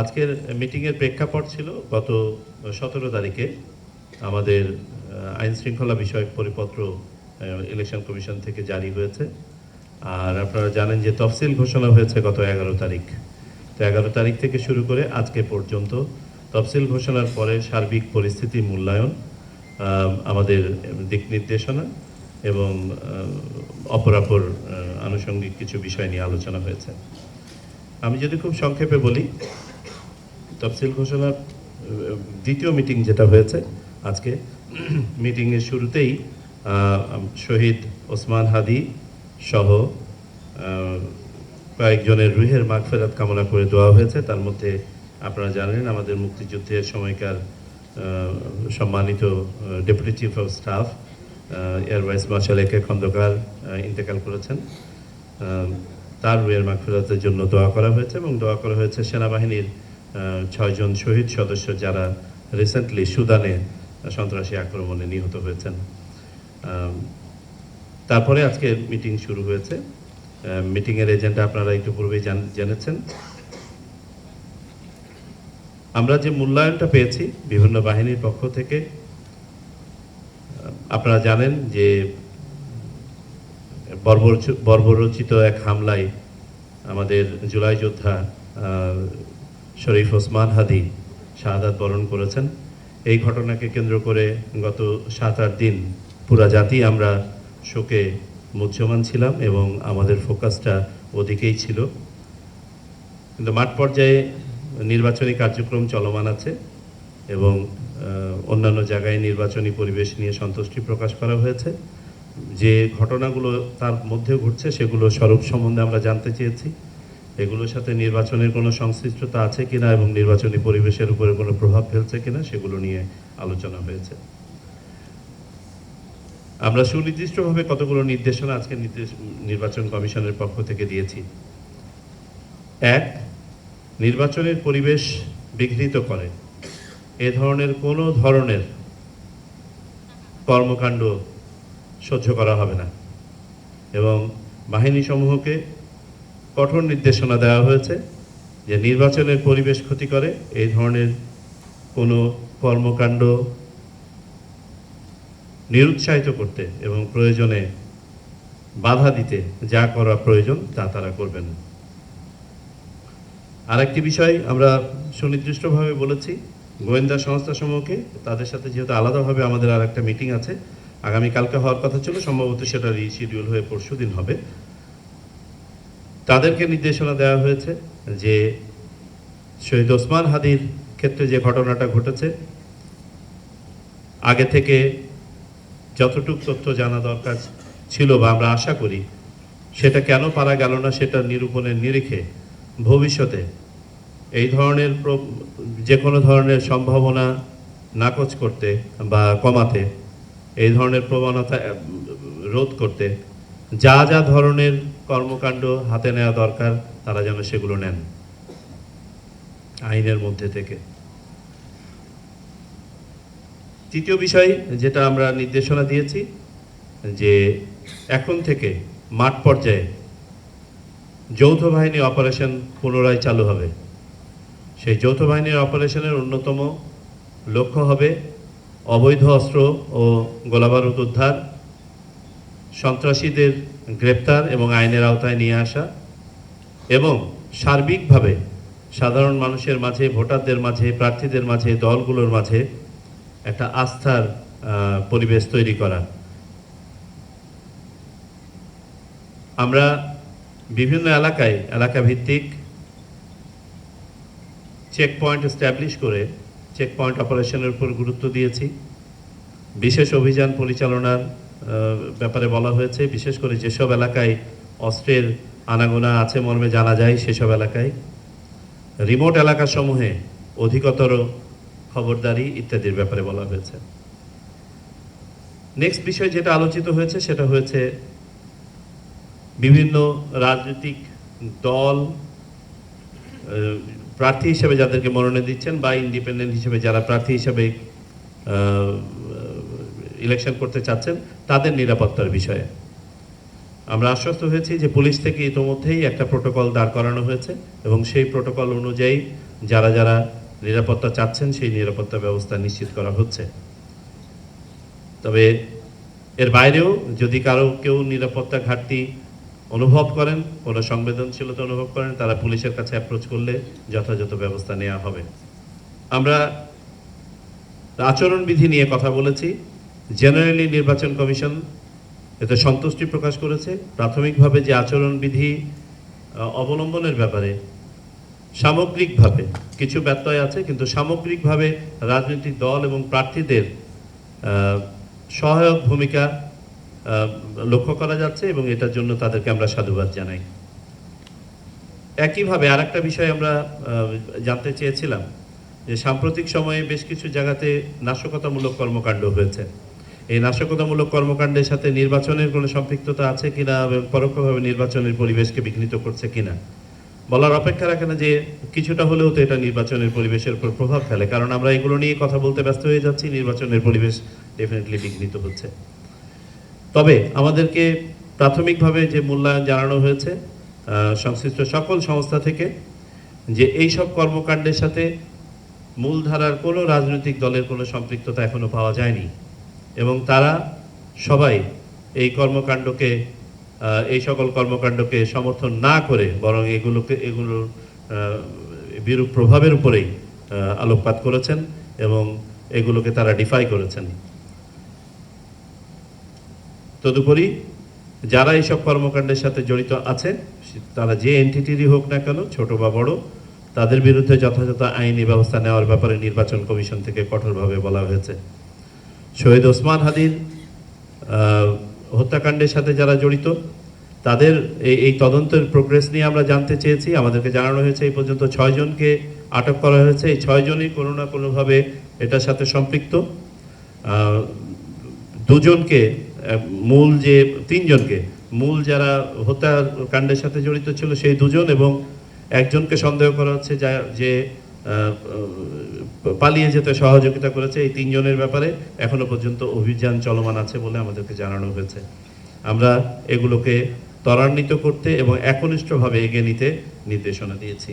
আজকের মিটিংয়ের প্রেক্ষাপট ছিল গত সতেরো তারিখে আমাদের আইন শৃঙ্খলা বিষয়ক পরিপত্র ইলেকশন কমিশন থেকে জারি হয়েছে। আর আপনারা জানেন যে তফসিল ঘোষণা হয়েছে গত এগারো তারিখ। তো এগারো তারিখ থেকে শুরু করে আজকে পর্যন্ত তফসিল ঘোষণার পরে সার্বিক পরিস্থিতি মূল্যায়ন আমাদের দিক নির্দেশনা এবং অপরাপর আনুষঙ্গিক কিছু বিষয় নিয়ে আলোচনা হয়েছে। আমি যদি খুব সংক্ষেপে বলি তফসিল ঘোষণার, দ্বিতীয় মিটিং যেটা হয়েছে আজকে মিটিংয়ের শুরুতেই শহীদ ওসমান হাদি সহ কয়েকজনের রুহের মাগফেরাত কামনা করে দেওয়া হয়েছে। তার মধ্যে আপনারা জানেন আমাদের মুক্তিযুদ্ধের সময়কার সম্মানিত deputy chief of staff air vice marshal A K Khandakar ইন্তেকাল করেছেন। তার রুয়ের মাগফিরাতের জন্য দোয়া করা হয়েছে এবং দোয়া করা হয়েছে সেনাবাহিনীর ছয়জন শহীদ সদস্য যারা রিসেন্টলি সুদানে সন্ত্রাসী আক্রমণে নিহত হয়েছেন। তারপরে আজকে মিটিং শুরু হয়েছে। মিটিংয়ের এজেন্ডা আপনারা একটু পূর্বেই জেনেছেন। আমরা যে মূল্যায়নটা পেয়েছি বিভিন্ন বাহিনীর পক্ষ থেকে আপনারা জানেন যে বর্বরচিত এক হামলায় আমাদের জুলাই যোদ্ধা শরীফ ওসমান হাদি শাহাদাত বরণ করেছেন। এই ঘটনাকে কেন্দ্র করে গত সাত আট দিন পুরা জাতি আমরা শোকে মুহ্যমান ছিলাম এবং আমাদের ফোকাসটা ওদিকেই ছিল। কিন্তু মাঠ পর্যায়ে নির্বাচনী কার্যক্রম চলমান আছে এবং অন্যান্য জায়গায় নির্বাচনী পরিবেশ নিয়ে সন্তুষ্টি প্রকাশ করা হয়েছে। যে ঘটনাগুলো তার মধ্যে ঘটছে সেগুলো স্বরূপ সম্বন্ধে আমরা জানতে চেয়েছি। এগুলোর সাথে নির্বাচনের কোনো সংশ্লিষ্টতা আছে কিনা এবং নির্বাচনী পরিবেশের উপরে কোনো প্রভাব ফেলছে কিনা সেগুলো নিয়ে আলোচনা হয়েছে। আমরা সুনির্দিষ্টভাবে কতগুলো নির্দেশনা আজকে নির্বাচন কমিশনের পক্ষ থেকে দিয়েছি। এক, নির্বাচনের পরিবেশ বিঘ্নিত করে। এ ধরনের কোনো ধরনের কর্মকাণ্ড সহ্য করা হবে না। এবং বাহিনী সমূহকে কঠোর নির্দেশনা দেওয়া হয়েছে যে নির্বাচনের পরিবেশ ক্ষতি করে এই ধরনের কোনো কর্মকাণ্ড নিরুৎসাহিত করতে এবং প্রয়োজনে বাধা দিতে যা করা প্রয়োজন তা তারা করবেন আরেকটি বিষয় আমরা সুনির্দিষ্টভাবে বলেছি, গোয়েন্দা সংস্থাসমূহকে তাদের সাথে যেহেতু আলাদাভাবে আমাদের আর একটা মিটিং আছে, আগামীকালকে হওয়ার কথা ছিল, সম্ভবত সেটা রিশিডিউল হয়ে পরশু দিন হবে। তাদেরকে নির্দেশনা দেওয়া হয়েছে যে শহীদ ওসমান হাদির ক্ষেত্রে যে ঘটনাটা ঘটেছে, আগে থেকে যতটুক তথ্য জানা দরকার ছিল বা আমরা আশা করি, সেটা কেন পারা গেল না সেটা নিরূপণের নিরিখে ভবিষ্যতে এই ধরনের যে কোনো ধরনের সম্ভাবনা নাকচ করতে বা কমাতে, এই ধরনের প্রবণতা রোধ করতে যা যা ধরনের কর্মকাণ্ড হাতে নেওয়া দরকার, তারা যেন সেগুলো নেন। আইনের মধ্যে থেকে। তৃতীয় বিষয় যেটা আমরা নির্দেশনা দিয়েছি, যে এখন থেকে মাঠ পর্যায়ে যৌথ বাহিনী অপারেশন পুনরায় চালু হবে। সেই যৌথ বাহিনীর অপারেশনের অন্যতম লক্ষ্য হবে অবৈধ অস্ত্র ও গোলাবারুদ উদ্ধার। সন্ত্রাসীদের গ্রেপ্তার এবং আইনের আওতায় নিয়ে আসা এবং সার্বিকভাবে সাধারণ মানুষের মাঝে, ভোটারদের মাঝে, প্রার্থীদের মাঝে, দলগুলোর মাঝে একটা আস্থার পরিবেশ তৈরি করা। আমরা বিভিন্ন এলাকায় এলাকা ভিত্তিক চেক পয়েন্ট এস্টাবলিশ করে চেক পয়েন্ট অপারেশনের উপর গুরুত্ব দিয়েছি। বিশেষ অভিযান পরিচালনার ব্যাপারে বলা হয়েছে, বিশেষ করে যেসব এলাকায় অস্ত্রের আনাগোনা আছে মর্মে জানা যায়, সেসব এলাকায় রিমোট এলাকাসমূহে অধিকতর খবরদারি ইত্যাদির ব্যাপারে বলা হয়েছে। নেক্সট বিষয় যেটা আলোচিত হয়েছে, সেটা হয়েছে বিভিন্ন রাজনৈতিক দল প্রার্থী হিসেবে যাদেরকে মনোনয়ন দিচ্ছেন বা ইন্ডিপেন্ডেন্ট হিসেবে যারা প্রার্থী হিসেবে ইলেকশন করতে চাচ্ছেন তাদের নিরাপত্তার বিষয়ে। আমরা আশ্বস্ত হয়েছি যে পুলিশ থেকে ইতোমধ্যেই একটা প্রোটোকল দাঁড় করানো হয়েছে এবং সেই প্রোটোকল অনুযায়ী যারা যারা নিরাপত্তা চাচ্ছেন সেই নিরাপত্তা ব্যবস্থা নিশ্চিত করা হচ্ছে। তবে এর বাইরেও যদি কারও কেউ নিরাপত্তা ঘাটতি অনুভব করেন, কোনো সংবেদনশীলতা অনুভব করেন, তারা পুলিশের কাছে অ্যাপ্রোচ করলে যথাযথ ব্যবস্থা নেওয়া হবে। আমরা আচরণবিধি নিয়ে কথা বলেছি। জেনারেলি নির্বাচন কমিশন এতে সন্তুষ্টি প্রকাশ করেছে। প্রাথমিকভাবে যে আচরণবিধি অবলম্বনের ব্যাপারে সামগ্রিকভাবে কিছু ব্যত্যয় আছে, কিন্তু সামগ্রিকভাবে রাজনৈতিক দল এবং প্রার্থীদের সহায়ক ভূমিকা লক্ষ্য করা যাচ্ছে এবং এটার জন্য তাদেরকে আমরা সাধুবাদ জানাই। একইভাবে আরেকটা বিষয় আমরা জানতে চেয়েছিলাম যে সাম্প্রতিক সময়ে বেশ কিছু জায়গাতে নাশকতামূলক কর্মকাণ্ড হয়েছে। এই নাশকতামূলক কর্মকাণ্ডের সাথে নির্বাচনের কোনো সম্পৃক্ততা আছে কিনা এবং পরোক্ষভাবে নির্বাচনের পরিবেশকে বিঘ্নিত করছে কিনা? বলার অপেক্ষা রাখে না যে কিছুটা হলেও তো এটা নির্বাচনের পরিবেশের উপর প্রভাব ফেলে, কারণ আমরা এগুলো নিয়ে কথা বলতে ব্যস্ত হয়ে যাচ্ছি, নির্বাচনের পরিবেশ ডেফিনেটলি বিঘ্নিত হচ্ছে। তবে আমাদেরকে প্রাথমিকভাবে যে মূল্যায়ন জানানো হয়েছে সংশ্লিষ্ট সকল সংস্থা থেকে, যে এই সব কর্মকাণ্ডের সাথে মূলধারার কোনো রাজনৈতিক দলের কোনো সম্পৃক্ততা এখনও পাওয়া যায়নি। এবং তারা সবাই এই কর্মকাণ্ডকে এই সকল কর্মকাণ্ডকে সমর্থন না করে বরং এগুলোকে, এগুলোর বিরূপ প্রভাবের উপরেই আলোকপাত করেছেন এবং এগুলোকে তারা ডিফাই করেছেন। তদুপরি যারা এইসব কর্মকাণ্ডের সাথে জড়িত আছে, তারা যে এনটিটিরই হোক না কেন, ছোট বা বড়, তাদের বিরুদ্ধে যথাযথ আইনি ব্যবস্থা নেওয়ার ব্যাপারে নির্বাচন কমিশন থেকে কঠোরভাবে বলা হয়েছে। শহীদ ওসমান হাদির হত্যাকাণ্ডের সাথে যারা জড়িত, তাদের এই এই তদন্তের প্রোগ্রেস নিয়ে আমরা জানতে চেয়েছি। আমাদেরকে জানানো হয়েছে এই পর্যন্ত ছয়জনকে আটক করা হয়েছে। এই ছয়জনই কোনো না কোনোভাবে এটার সাথে সম্পৃক্ত। দুজনকে মূল যে, তিনজনকে, মূল যারা হত্যাকাণ্ডের সাথে জড়িত ছিল সেই দুজন এবং একজনকে সন্দেহ করা হচ্ছে যা, যে পালিয়ে যেতে সহযোগিতা করেছে এই তিনজনের ব্যাপারে। এখনও পর্যন্ত অভিযান চলমান আছে বলে আমাদেরকে জানানো হয়েছে। আমরা এগুলোকে ত্বরান্বিত করতে এবং একনিষ্ঠভাবে এগিয়ে নিতে নির্দেশনা দিয়েছি।